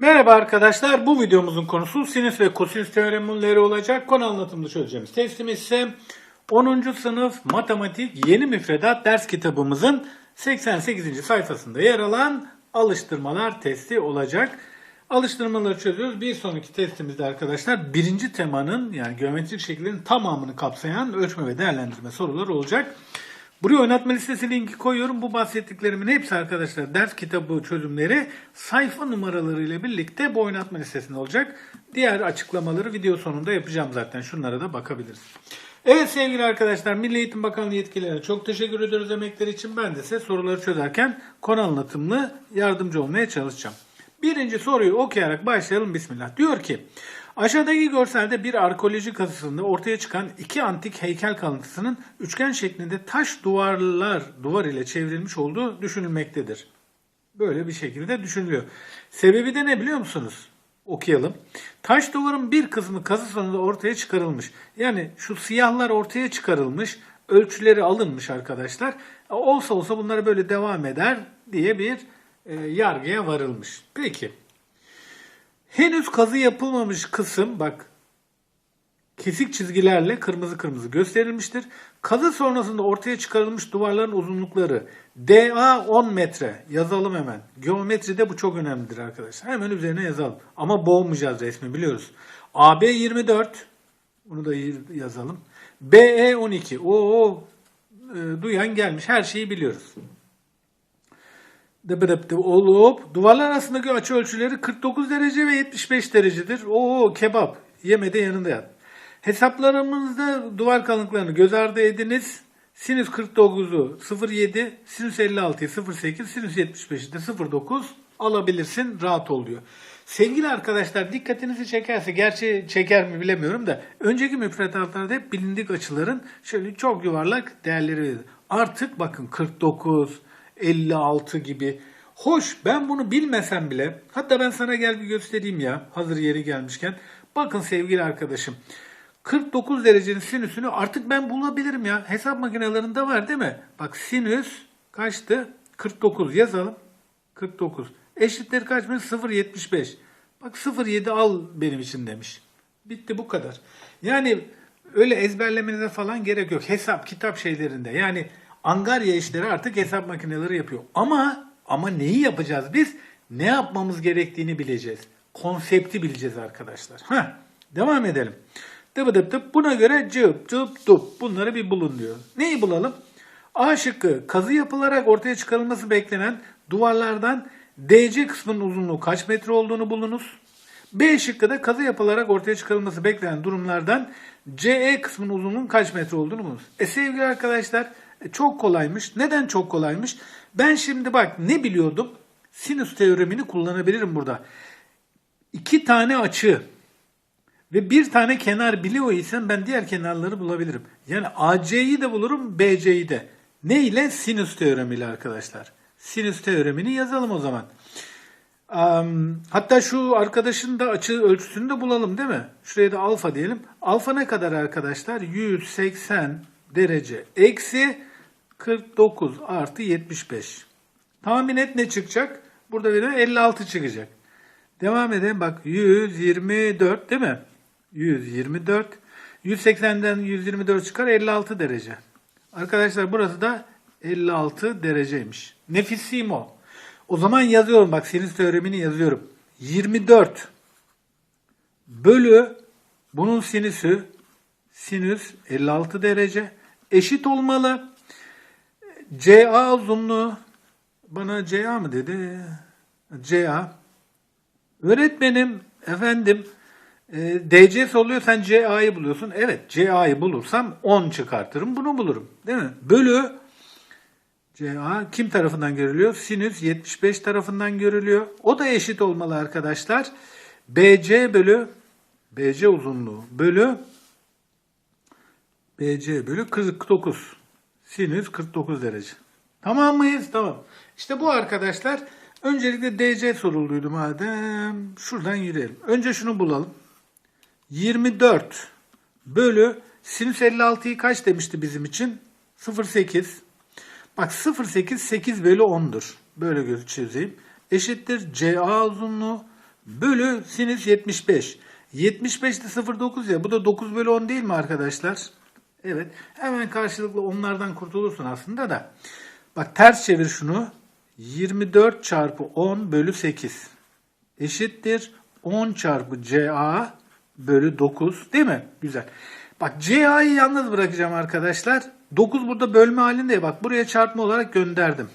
Merhaba arkadaşlar. Bu videomuzun konusu sinüs ve kosinüs teoremleri olacak. Konu anlatımını çözeceğimiz testimiz ise 10. sınıf matematik yeni müfredat ders kitabımızın 88. sayfasında yer alan alıştırmalar testi olacak. Alıştırmaları çözüyoruz. Bir sonraki testimizde arkadaşlar birinci temanın yani geometrik şekillerin tamamını kapsayan ölçme ve değerlendirme soruları olacak. Buraya oynatma listesi linki koyuyorum. Bu bahsettiklerimin hepsi arkadaşlar ders kitabı çözümleri sayfa numaraları ile birlikte bu oynatma listesinde olacak. Diğer açıklamaları video sonunda yapacağım zaten. Şunlara da bakabiliriz. Evet sevgili arkadaşlar Milli Eğitim Bakanlığı yetkililerine çok teşekkür ediyoruz emekleri için. Ben de size soruları çözerken konu anlatımlı yardımcı olmaya çalışacağım. Birinci soruyu okuyarak başlayalım. Bismillah. Diyor ki Aşağıdaki görselde bir arkeoloji kazısında ortaya çıkan iki antik heykel kalıntısının üçgen şeklinde taş duvarlar duvar ile çevrilmiş olduğu düşünülmektedir. Böyle bir şekilde düşünülüyor. Sebebi de ne biliyor musunuz? Okuyalım. Taş duvarın bir kısmı kazı sonunda ortaya çıkarılmış. Yani şu siyahlar ortaya çıkarılmış, ölçüleri alınmış arkadaşlar. Olsa olsa bunlara böyle devam eder diye bir e, yargıya varılmış. Peki. Henüz kazı yapılmamış kısım bak kesik çizgilerle kırmızı kırmızı gösterilmiştir. Kazı sonrasında ortaya çıkarılmış duvarların uzunlukları DA 10 metre. Yazalım hemen. Geometride bu çok önemlidir arkadaşlar. Hemen üzerine yazalım. Ama boğmayacağız resmi biliyoruz. AB 24. Bunu da yazalım. BE 12. Oo, e, duyan gelmiş. Her şeyi biliyoruz dıbıdıp olup duvarlar arasındaki açı ölçüleri 49 derece ve 75 derecedir. Oo kebap. Yemede yanında yat. Hesaplarımızda duvar kalınlıklarını göz ardı ediniz. Sinüs 49'u 0.7, sinüs 56'yı 0.8, sinüs 75'i de 0.9 alabilirsin. Rahat ol diyor. Sevgili arkadaşlar dikkatinizi çekerse, gerçi çeker mi bilemiyorum da önceki müfredatlarda hep bilindik açıların şöyle çok yuvarlak değerleri verildi. Artık bakın 49, 56 gibi. Hoş ben bunu bilmesem bile hatta ben sana gel bir göstereyim ya hazır yeri gelmişken. Bakın sevgili arkadaşım 49 derecenin sinüsünü artık ben bulabilirim ya. Hesap makinelerinde var değil mi? Bak sinüs kaçtı? 49 yazalım. 49. Eşitleri kaçmış? 0.75. Bak 0.7 al benim için demiş. Bitti bu kadar. Yani öyle ezberlemenize falan gerek yok. Hesap, kitap şeylerinde. Yani Angarya işleri artık hesap makineleri yapıyor. Ama ama neyi yapacağız biz? Ne yapmamız gerektiğini bileceğiz. Konsepti bileceğiz arkadaşlar. Heh, devam edelim. Dıp dıp dıp. Buna göre cıp cıp dup. Bunları bir bulun diyor. Neyi bulalım? A şıkkı kazı yapılarak ortaya çıkarılması beklenen duvarlardan DC kısmının uzunluğu kaç metre olduğunu bulunuz. B şıkkı da kazı yapılarak ortaya çıkarılması beklenen durumlardan CE kısmının uzunluğunun kaç metre olduğunu bulunuz. E sevgili arkadaşlar çok kolaymış. Neden çok kolaymış? Ben şimdi bak ne biliyordum? Sinüs teoremini kullanabilirim burada. İki tane açı ve bir tane kenar biliyor isem ben diğer kenarları bulabilirim. Yani AC'yi de bulurum, BC'yi de. Ne ile? Sinüs teoremiyle arkadaşlar. Sinüs teoremini yazalım o zaman. Um, hatta şu arkadaşın da açı ölçüsünü de bulalım değil mi? Şuraya da alfa diyelim. Alfa ne kadar arkadaşlar? 180 derece eksi 49 artı 75. Tahmin et ne çıkacak? Burada veriyor 56 çıkacak. Devam edelim. Bak 124 değil mi? 124. 180'den 124 çıkar 56 derece. Arkadaşlar burası da 56 dereceymiş. Nefisimo. O zaman yazıyorum bak sinüs teoremini yazıyorum. 24 bölü bunun sinüsü sinüs 56 derece eşit olmalı. CA uzunluğu bana CA mı dedi? CA. Öğretmenim efendim e, DC oluyor sen CA'yı buluyorsun. Evet CA'yı bulursam 10 çıkartırım bunu bulurum. Değil mi? Bölü CA kim tarafından görülüyor? Sinüs 75 tarafından görülüyor. O da eşit olmalı arkadaşlar. BC bölü BC uzunluğu bölü BC bölü 49. Sinüs 49 derece. Tamam mıyız? Tamam. İşte bu arkadaşlar öncelikle DC sorulduydu madem. Şuradan yürüyelim. Önce şunu bulalım. 24 bölü sinüs 56'yı kaç demişti bizim için? 0,8. Bak 0,8 8 bölü 10'dur. Böyle göz çizeyim. Eşittir CA uzunluğu bölü sinüs 75. 75 de 0,9 ya bu da 9 bölü 10 değil mi arkadaşlar? Evet hemen karşılıklı onlardan kurtulursun aslında da. Bak ters çevir şunu. 24 çarpı 10 bölü 8 eşittir 10 çarpı CA bölü 9 değil mi? Güzel. Bak CA'yı yalnız bırakacağım arkadaşlar. 9 burada bölme halinde bak buraya çarpma olarak gönderdim.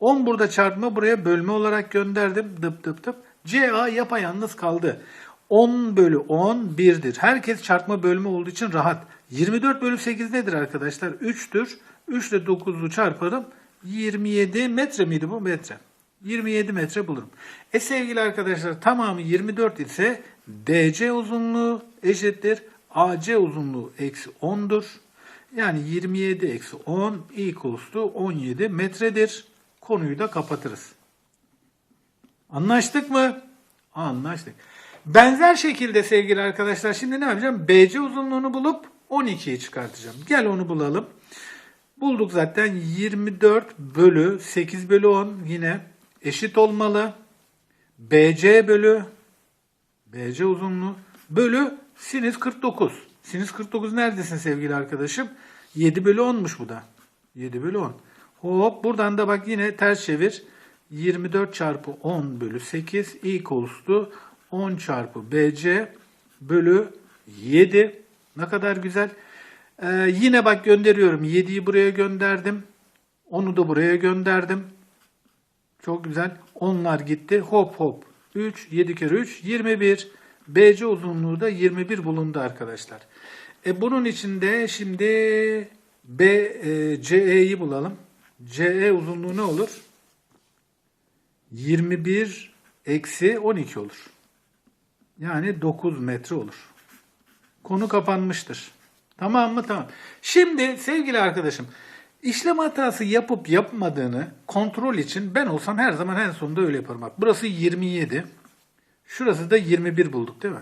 10 burada çarpma buraya bölme olarak gönderdim. Dıp dıp dıp. CA yapayalnız kaldı. 10 bölü 10 1'dir. Herkes çarpma bölme olduğu için rahat. 24 bölü 8 nedir arkadaşlar? 3'tür. 3 ile 9'u çarparım. 27 metre miydi bu? Metre. 27 metre bulurum. E sevgili arkadaşlar tamamı 24 ise DC uzunluğu eşittir. AC uzunluğu eksi 10'dur. Yani 27 eksi 10 equals to 17 metredir. Konuyu da kapatırız. Anlaştık mı? Anlaştık. Benzer şekilde sevgili arkadaşlar şimdi ne yapacağım? BC uzunluğunu bulup 12'yi çıkartacağım. Gel onu bulalım. Bulduk zaten 24 bölü 8 bölü 10 yine eşit olmalı. BC bölü BC uzunluğu bölü sinüs 49. Sinüs 49 neredesin sevgili arkadaşım? 7 bölü 10'muş bu da. 7 bölü 10. Hop buradan da bak yine ters çevir. 24 çarpı 10 bölü 8 equals to 10 çarpı BC bölü 7. Ne kadar güzel. Ee, yine bak gönderiyorum. 7'yi buraya gönderdim. 10'u da buraya gönderdim. Çok güzel. Onlar gitti. Hop hop. 3, 7 kere 3, 21. BC uzunluğu da 21 bulundu arkadaşlar. E bunun içinde şimdi B, e, CE'yi bulalım. CE uzunluğu ne olur? 21 eksi 12 olur. Yani 9 metre olur. Konu kapanmıştır. Tamam mı? Tamam. Şimdi sevgili arkadaşım işlem hatası yapıp yapmadığını kontrol için ben olsam her zaman en sonunda öyle yaparım. Bak burası 27. Şurası da 21 bulduk değil mi?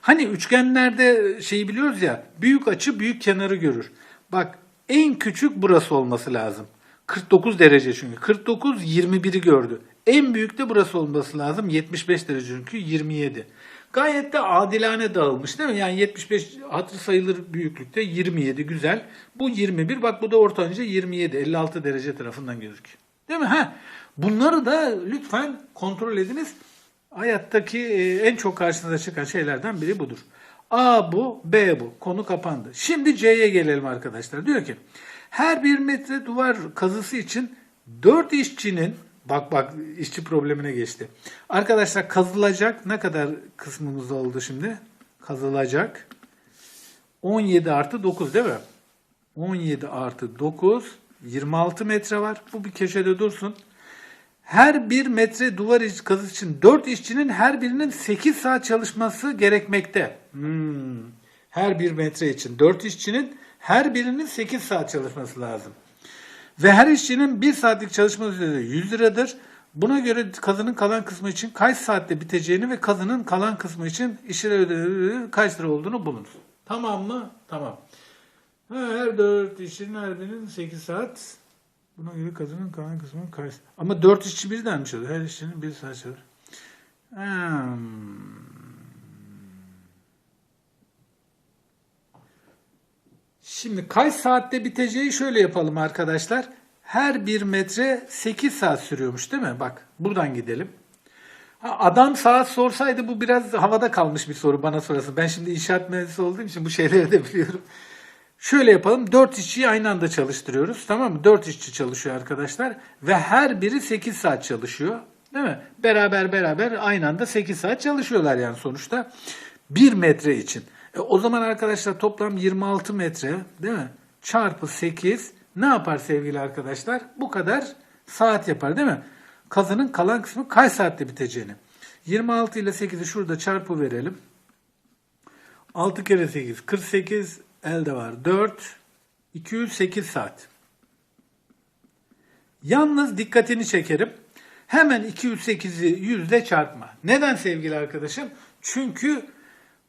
Hani üçgenlerde şeyi biliyoruz ya büyük açı büyük kenarı görür. Bak en küçük burası olması lazım. 49 derece çünkü. 49 21'i gördü. En büyük de burası olması lazım. 75 derece çünkü 27. Gayet de adilane dağılmış değil mi? Yani 75 hatır sayılır büyüklükte 27 güzel. Bu 21 bak bu da ortanca 27 56 derece tarafından gözüküyor. Değil mi? Ha. Bunları da lütfen kontrol ediniz. Hayattaki e, en çok karşınıza çıkan şeylerden biri budur. A bu, B bu. Konu kapandı. Şimdi C'ye gelelim arkadaşlar. Diyor ki her bir metre duvar kazısı için 4 işçinin bak bak işçi problemine geçti. Arkadaşlar kazılacak ne kadar kısmımız oldu şimdi? Kazılacak 17 artı 9 değil mi? 17 artı 9 26 metre var. Bu bir köşede dursun. Her bir metre duvar kazısı için 4 işçinin her birinin 8 saat çalışması gerekmekte. Hmm. Her bir metre için 4 işçinin her birinin 8 saat çalışması lazım. Ve her işçinin 1 saatlik çalışma süresi 100 liradır. Buna göre kazının kalan kısmı için kaç saatte biteceğini ve kazının kalan kısmı için işçiler ödeneği kaç lira olduğunu bulunuz. Tamam mı? Tamam. Her 4 işçinin her birinin 8 saat. Buna göre kazının kalan kısmı kaç? Ama 4 işçi birden mi çalışıyor? Her işçinin 1 saat çalışıyor. Hmm. Şimdi kaç saatte biteceği şöyle yapalım arkadaşlar. Her bir metre 8 saat sürüyormuş değil mi? Bak buradan gidelim. Adam saat sorsaydı bu biraz havada kalmış bir soru bana sorasın. Ben şimdi inşaat mühendisi olduğum için bu şeyleri de biliyorum. Şöyle yapalım. 4 işçiyi aynı anda çalıştırıyoruz. Tamam mı? 4 işçi çalışıyor arkadaşlar. Ve her biri 8 saat çalışıyor. Değil mi? Beraber beraber aynı anda 8 saat çalışıyorlar yani sonuçta. 1 metre için. E, o zaman arkadaşlar toplam 26 metre değil mi? Çarpı 8 ne yapar sevgili arkadaşlar? Bu kadar saat yapar değil mi? Kazanın kalan kısmı kaç saatte biteceğini. 26 ile 8'i şurada çarpı verelim. 6 kere 8 48 elde var 4 208 saat. Yalnız dikkatini çekerim. Hemen 208'i yüzde çarpma. Neden sevgili arkadaşım? Çünkü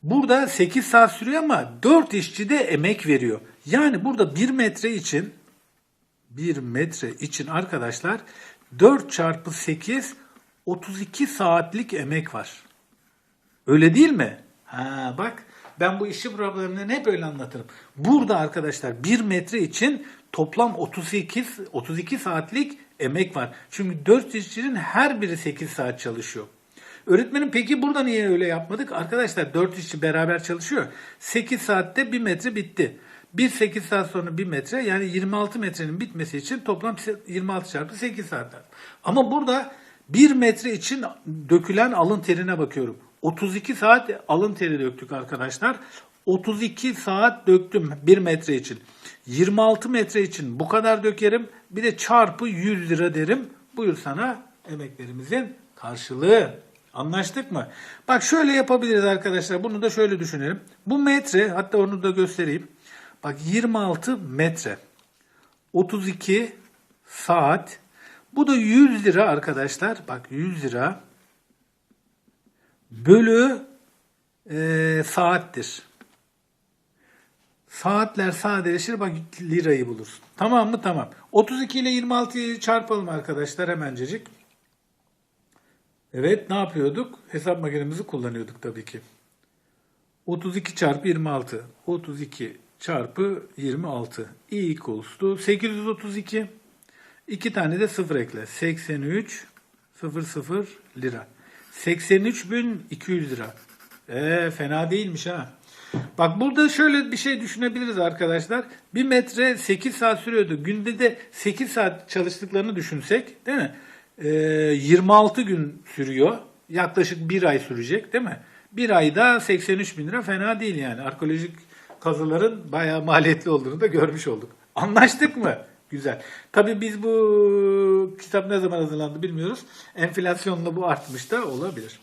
burada 8 saat sürüyor ama 4 işçi de emek veriyor. Yani burada 1 metre için 1 metre için arkadaşlar 4 çarpı 8 32 saatlik emek var. Öyle değil mi? Ha bak ben bu işçi problemlerini hep öyle anlatırım. Burada arkadaşlar 1 metre için toplam 32 32 saatlik emek var. Çünkü 4 işçinin her biri 8 saat çalışıyor. Öğretmenim peki burada niye öyle yapmadık? Arkadaşlar 4 işçi beraber çalışıyor. 8 saatte 1 metre bitti. Bir 8 saat sonra 1 metre yani 26 metrenin bitmesi için toplam 26 çarpı 8 saat lazım. Ama burada 1 metre için dökülen alın terine bakıyorum. 32 saat alın teri döktük arkadaşlar. 32 saat döktüm 1 metre için. 26 metre için bu kadar dökerim. Bir de çarpı 100 lira derim. Buyur sana emeklerimizin karşılığı. Anlaştık mı? Bak şöyle yapabiliriz arkadaşlar. Bunu da şöyle düşünelim. Bu metre hatta onu da göstereyim. Bak 26 metre. 32 saat. Bu da 100 lira arkadaşlar. Bak 100 lira bölü e, saattir. Saatler sadeleşir bak lirayı bulursun. Tamam mı? Tamam. 32 ile 26'yı çarpalım arkadaşlar hemencecik. Evet ne yapıyorduk? Hesap makinemizi kullanıyorduk tabii ki. 32 çarpı 26. 32 çarpı 26. i equals to 832. İki tane de sıfır ekle. 83 0 0 lira. 83.200 lira. Ee, fena değilmiş ha. Bak burada şöyle bir şey düşünebiliriz arkadaşlar. Bir metre 8 saat sürüyordu. Günde de 8 saat çalıştıklarını düşünsek değil mi? Ee, 26 gün sürüyor. Yaklaşık bir ay sürecek değil mi? Bir ayda 83 bin lira fena değil yani. Arkeolojik kazıların bayağı maliyetli olduğunu da görmüş olduk. Anlaştık mı? Güzel. Tabii biz bu kitap ne zaman hazırlandı bilmiyoruz. Enflasyonla bu artmış da olabilir.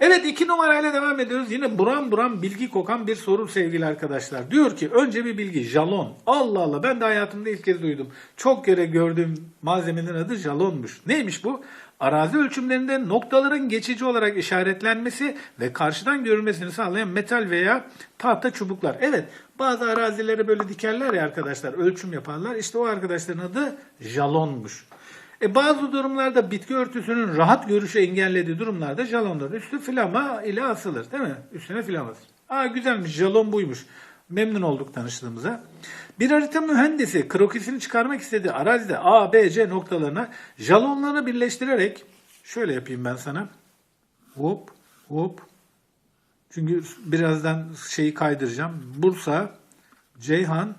Evet iki numarayla devam ediyoruz. Yine buram buram bilgi kokan bir soru sevgili arkadaşlar. Diyor ki önce bir bilgi jalon. Allah Allah ben de hayatımda ilk kez duydum. Çok kere gördüğüm malzemenin adı jalonmuş. Neymiş bu? Arazi ölçümlerinde noktaların geçici olarak işaretlenmesi ve karşıdan görülmesini sağlayan metal veya tahta çubuklar. Evet bazı arazilere böyle dikerler ya arkadaşlar ölçüm yaparlar. İşte o arkadaşların adı jalonmuş. E bazı durumlarda bitki örtüsünün rahat görüşü engellediği durumlarda jalonların üstü flama ile asılır değil mi? Üstüne flama asılır. Aa güzelmiş jalon buymuş. Memnun olduk tanıştığımıza. Bir harita mühendisi krokisini çıkarmak istediği arazide A, B, C noktalarına jalonlarını birleştirerek şöyle yapayım ben sana. Hop hop. Çünkü birazdan şeyi kaydıracağım. Bursa, Ceyhan,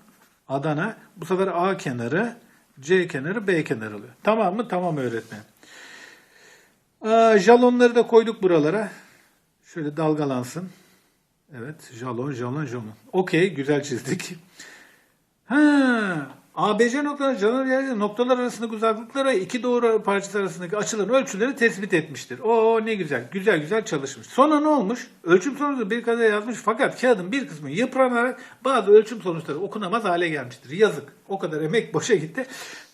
Adana. Bu sefer A kenarı, C kenarı, B kenarı oluyor. Tamam mı? Tamam öğretmen. Aa, jalonları da koyduk buralara. Şöyle dalgalansın. Evet. Jalon, jalon, jalon. Okey. Güzel çizdik. Ha, ABC noktaları jalon yerleri noktalar arasındaki uzaklıklara iki doğru parçası arasındaki açıların ölçüleri tespit etmiştir. Oo ne güzel. Güzel güzel çalışmış. Sonra ne olmuş? Ölçüm sonucu bir kadar yazmış fakat kağıdın bir kısmı yıpranarak bazı ölçüm sonuçları okunamaz hale gelmiştir. Yazık. O kadar emek boşa gitti.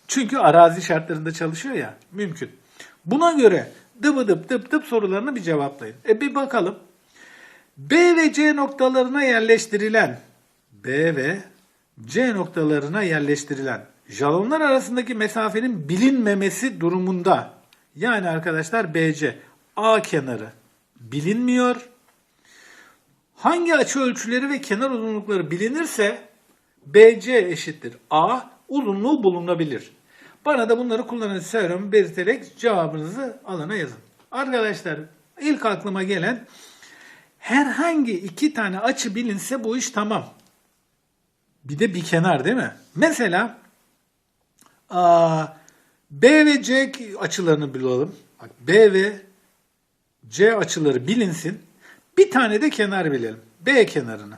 Çünkü arazi şartlarında çalışıyor ya. Mümkün. Buna göre dıbı dıp dıp dıp sorularını bir cevaplayın. E bir bakalım. B ve C noktalarına yerleştirilen B ve C noktalarına yerleştirilen jalonlar arasındaki mesafenin bilinmemesi durumunda yani arkadaşlar BC A kenarı bilinmiyor. Hangi açı ölçüleri ve kenar uzunlukları bilinirse BC eşittir A uzunluğu bulunabilir. Bana da bunları kullanın teoremi belirterek cevabınızı alana yazın. Arkadaşlar ilk aklıma gelen herhangi iki tane açı bilinse bu iş tamam. Bir de bir kenar değil mi? Mesela B ve C açılarını bulalım. Bak B ve C açıları bilinsin. Bir tane de kenar bilelim. B kenarını.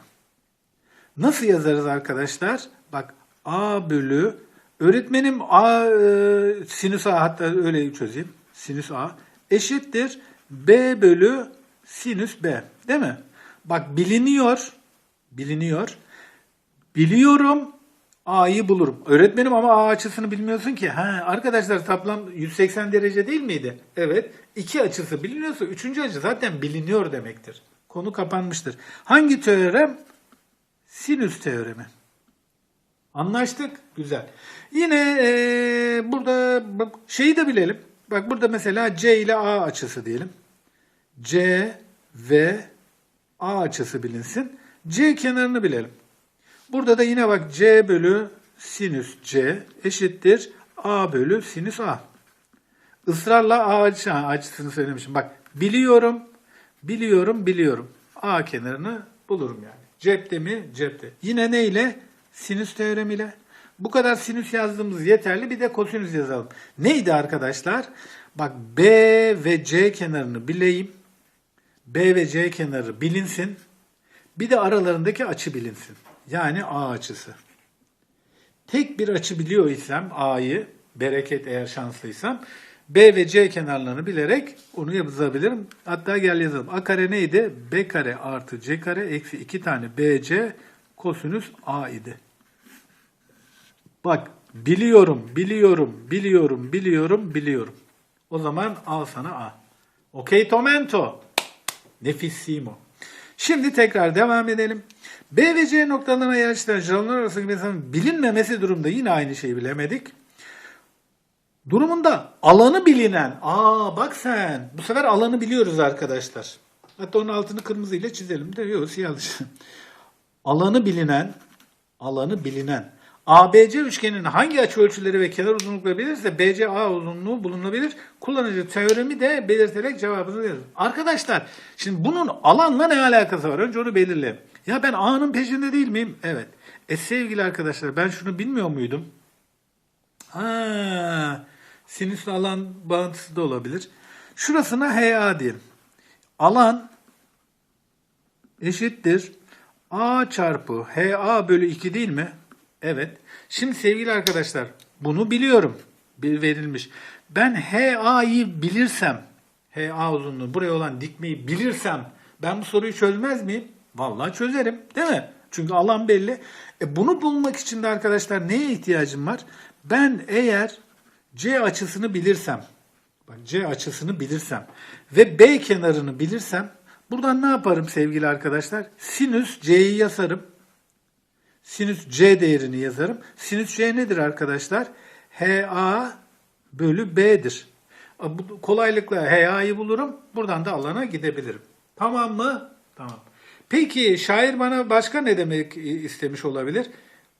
Nasıl yazarız arkadaşlar? Bak A bölü öğretmenim A e, sinüs A hatta öyle çözeyim. Sinüs A eşittir B bölü sinüs B. Değil mi? Bak biliniyor. Biliniyor. Biliyorum A'yı bulurum. Öğretmenim ama A açısını bilmiyorsun ki. Ha, arkadaşlar toplam 180 derece değil miydi? Evet. İki açısı biliniyorsa üçüncü açı zaten biliniyor demektir. Konu kapanmıştır. Hangi teorem? Sinüs teoremi. Anlaştık. Güzel. Yine ee, burada bak, şeyi de bilelim. Bak burada mesela C ile A açısı diyelim. C ve A açısı bilinsin. C kenarını bilelim. Burada da yine bak C bölü sinüs C eşittir A bölü sinüs A. Israrla A açı- açısını söylemişim. Bak biliyorum, biliyorum, biliyorum. A kenarını bulurum yani. Cepte mi? Cepte. Yine neyle? Sinüs teoremiyle. Bu kadar sinüs yazdığımız yeterli. Bir de kosinüs yazalım. Neydi arkadaşlar? Bak B ve C kenarını bileyim. B ve C kenarı bilinsin. Bir de aralarındaki açı bilinsin. Yani A açısı. Tek bir açı biliyor isem A'yı, bereket eğer şanslıysam, B ve C kenarlarını bilerek onu yazabilirim. Hatta gel yazalım. A kare neydi? B kare artı C kare eksi 2 tane BC kosinüs A idi. Bak biliyorum, biliyorum, biliyorum, biliyorum, biliyorum. O zaman al sana A. Okey Tomento. Nefissimo. Şimdi tekrar devam edelim. B ve C noktalarına yerleştiren jalonlar arasındaki mesafenin bilinmemesi durumda yine aynı şeyi bilemedik. Durumunda alanı bilinen, aa bak sen, bu sefer alanı biliyoruz arkadaşlar. Hatta onun altını kırmızı ile çizelim de yok siyah Alanı bilinen, alanı bilinen. ABC üçgeninin hangi açı ölçüleri ve kenar uzunlukları bilirse BCA uzunluğu bulunabilir. Kullanıcı teoremi de belirterek cevabını verir. Arkadaşlar şimdi bunun alanla ne alakası var? Önce onu belirleyelim. Ya ben A'nın peşinde değil miyim? Evet. E sevgili arkadaşlar ben şunu bilmiyor muydum? Ha, sinüsle alan bağıntısı da olabilir. Şurasına HA diyelim. Alan eşittir A çarpı HA bölü 2 değil mi? Evet. Şimdi sevgili arkadaşlar bunu biliyorum. Bir verilmiş. Ben HA'yı bilirsem, HA uzunluğu buraya olan dikmeyi bilirsem ben bu soruyu çözmez miyim? Vallahi çözerim değil mi? Çünkü alan belli. E bunu bulmak için de arkadaşlar neye ihtiyacım var? Ben eğer C açısını bilirsem, bak C açısını bilirsem ve B kenarını bilirsem buradan ne yaparım sevgili arkadaşlar? Sinüs C'yi yazarım. Sinüs C değerini yazarım. Sinüs C nedir arkadaşlar? HA bölü B'dir. Kolaylıkla HA'yı bulurum. Buradan da alana gidebilirim. Tamam mı? Tamam. Peki şair bana başka ne demek istemiş olabilir?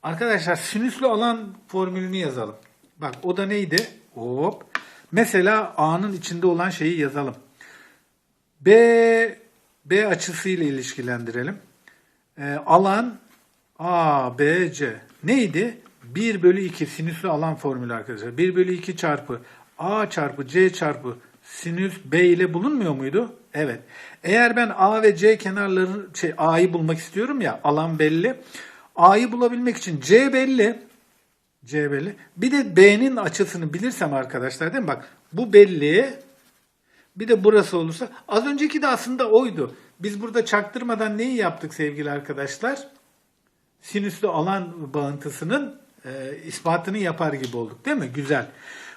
Arkadaşlar sinüslü alan formülünü yazalım. Bak o da neydi? Hop. Mesela A'nın içinde olan şeyi yazalım. B B açısıyla ilişkilendirelim. Ee, alan A, B, C. Neydi? 1 bölü 2 sinüslü alan formülü arkadaşlar. 1 bölü 2 çarpı A çarpı C çarpı sinüs B ile bulunmuyor muydu? Evet. Eğer ben A ve C kenarları şey, A'yı bulmak istiyorum ya alan belli. A'yı bulabilmek için C belli. C belli. Bir de B'nin açısını bilirsem arkadaşlar değil mi? Bak bu belli. Bir de burası olursa. Az önceki de aslında oydu. Biz burada çaktırmadan neyi yaptık sevgili arkadaşlar? Sinüslü alan bağıntısının e, ispatını yapar gibi olduk değil mi? Güzel.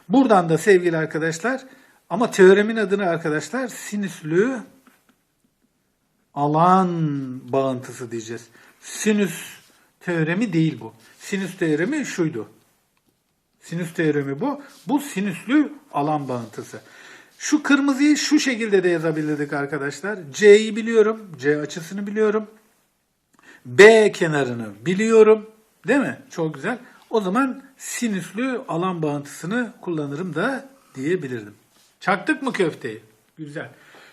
Buradan da sevgili arkadaşlar ama teoremin adını arkadaşlar sinüslü alan bağıntısı diyeceğiz. Sinüs teoremi değil bu. Sinüs teoremi şuydu. Sinüs teoremi bu. Bu sinüslü alan bağıntısı. Şu kırmızıyı şu şekilde de yazabilirdik arkadaşlar. C'yi biliyorum. C açısını biliyorum. B kenarını biliyorum. Değil mi? Çok güzel. O zaman sinüslü alan bağıntısını kullanırım da diyebilirdim. Çaktık mı köfteyi? Güzel.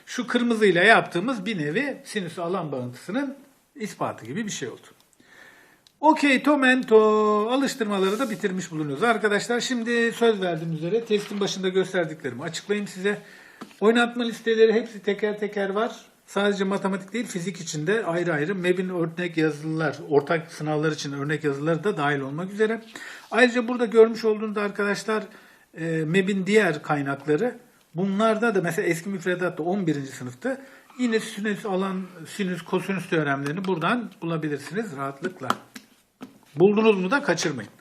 Şu kırmızıyla yaptığımız bir nevi sinüslü alan bağıntısının ispatı gibi bir şey oldu. Okey Tomento alıştırmaları da bitirmiş bulunuyoruz. Arkadaşlar şimdi söz verdiğim üzere testin başında gösterdiklerimi açıklayayım size. Oynatma listeleri hepsi teker teker var. Sadece matematik değil fizik için de ayrı ayrı MEB'in örnek yazılılar, ortak sınavlar için örnek yazıları da dahil olmak üzere. Ayrıca burada görmüş olduğunuz arkadaşlar e, MEB'in diğer kaynakları. Bunlarda da mesela eski müfredatta 11. sınıfta yine sinüs alan, sinüs, kosinüs teoremlerini buradan bulabilirsiniz rahatlıkla. Buldunuz mu da kaçırmayın.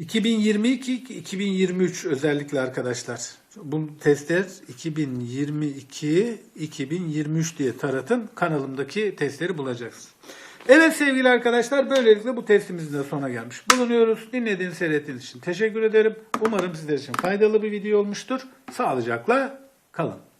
2022-2023 özellikle arkadaşlar. Bu testler 2022-2023 diye taratın. Kanalımdaki testleri bulacaksınız. Evet sevgili arkadaşlar böylelikle bu testimizin de sona gelmiş bulunuyoruz. Dinlediğiniz, seyrettiğiniz için teşekkür ederim. Umarım sizler için faydalı bir video olmuştur. Sağlıcakla kalın.